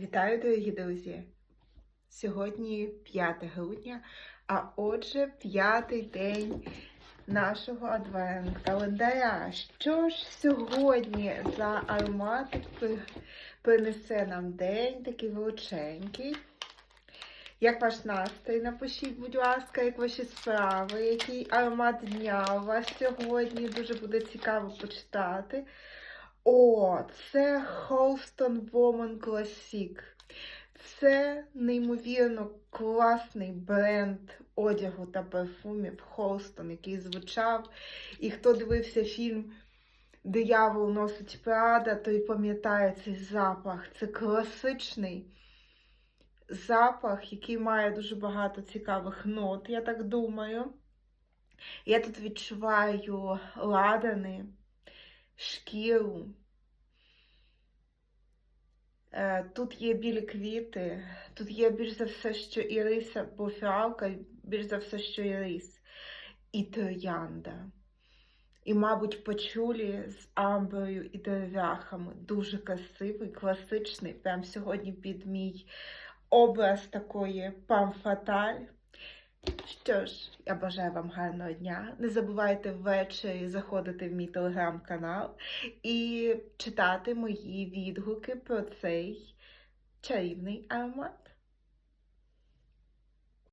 Вітаю, дорогі друзі! Сьогодні 5 грудня, а отже, п'ятий день нашого адвент-календаря. Що ж сьогодні за ароматик принесе нам день такий величенький? Як ваш настрій? Напишіть, будь ласка, як ваші справи, який аромат дня у вас сьогодні. Дуже буде цікаво почитати. О, це Holston Woman Classic. Це неймовірно класний бренд одягу та парфумів Holston, який звучав. І хто дивився фільм Диявол носить Прада, той пам'ятає цей запах. Це класичний запах, який має дуже багато цікавих нот, я так думаю. Я тут відчуваю ладани шкіру. Е, Тут є білі квіти, тут є більш за все, що іриса, бо фіалка, більш за все, що ірис, і троянда. І, мабуть, пачулі з амброю і дерев'яхами. Дуже красивий, класичний. Прям сьогодні під мій образ такої памфаталь. Що ж, я бажаю вам гарного дня. Не забувайте ввечері заходити в мій телеграм-канал і читати мої відгуки про цей чарівний аромат.